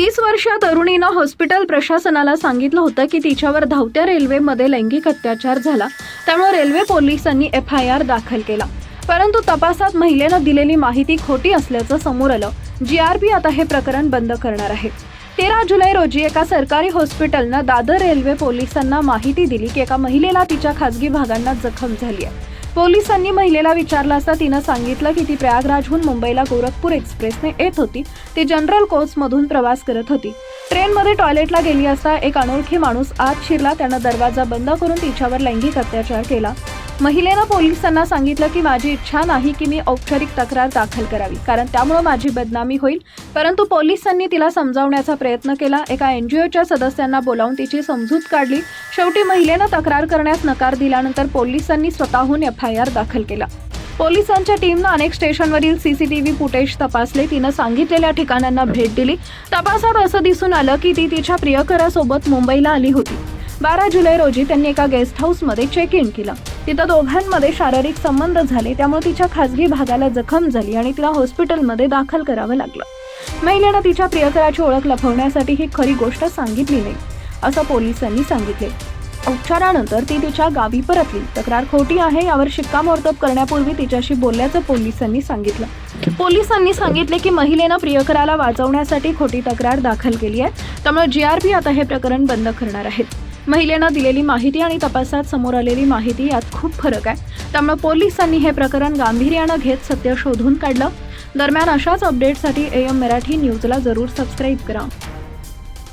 तीस वर्षीय तरुणीनं हॉस्पिटल प्रशासनाला सांगितलं होतं की तिच्यावर धावत्या रेल्वेमध्ये लैंगिक अत्याचार झाला. त्यामुळे रेल्वे पोलिसांनी एफ आय आर दाखल केला. परंतु तपासात महिलेनं दिलेली माहिती खोटी असल्याचं समोर आलं. जी आर पी आता हे प्रकरण बंद करणार आहे. तेरा जुलै रोजी एका सरकारी हॉस्पिटलनं दादर रेल्वे पोलिसांना माहिती दिली की एका महिलेला तिच्या खासगी भागांना जखम झाली आहे. पोलिसांनी महिलेला विचारलं असता तिनं सांगितलं की ती प्रयागराजहून मुंबईला गोरखपूर एक्सप्रेसने येत होती. ती जनरल कोचमधून प्रवास करत होती. ट्रेनमध्ये टॉयलेटला गेली असता एक अनोळखी माणूस आत शिरला त्यानं दरवाजा बंद करून तिच्यावर लैंगिक अत्याचार केला. महिलेनं पोलिसांना सांगितलं की माझी इच्छा नाही की मी औपचारिक तक्रार दाखल करावी कारण त्यामुळे माझी बदनामी होईल. परंतु पोलिसांनी तिला समजावण्याचा प्रयत्न केला. एका एन जी ओच्या सदस्यांना बोलावून तिची समजूत काढली. शेवटी महिलेनं तक्रार करण्यास नकार दिल्यानंतर पोलिसांनी स्वतःहून एफ आय आर दाखल केला. पोलिसांच्या टीमनं अनेक स्टेशनवरील सीसीटीव्ही फुटेज तपासले. तिनं सांगितलेल्या ठिकाणांना भेट दिली. तपासात असं दिसून आलं की ती तिच्या प्रियकरासोबत मुंबईला आली होती. बारा जुलै रोजी त्यांनी एका गेस्ट हाऊसमध्ये चेक इन केलं. तिथं दोघांमध्ये शारीरिक संबंध झाले त्यामुळे तिच्या खासगी भागाला जखम झाली आणि तिला हॉस्पिटलमध्ये दाखल करावं लागलं. महिलेनं तिच्या प्रियकराची ओळख लपवण्यासाठी ही खरी गोष्ट सांगितली नाही असं पोलिसांनी सांगितले. उपचारानंतर ती तिच्या गावी परतली. तक्रार खोटी आहे यावर शिक्कामोर्तब करण्यापूर्वी तिच्याशी बोलल्याचं पोलिसांनी सांगितलं. पोलिसांनी सांगितले की महिलेनं प्रियकराला वाचवण्यासाठी खोटी तक्रार दाखल केली आहे त्यामुळे जी आर पी आता हे प्रकरण बंद करणार आहेत. महिलेनं दिलेली माहिती आणि तपासात समोर आलेली माहिती यात खूप फरक आहे. त्यामुळे पोलिसांनी हे प्रकरण गांभीर्यानं घेत सत्य शोधून काढलं. दरम्यान अशाच अपडेटसाठी ए एम मराठी न्यूजला जरूर सबस्क्राईब करा.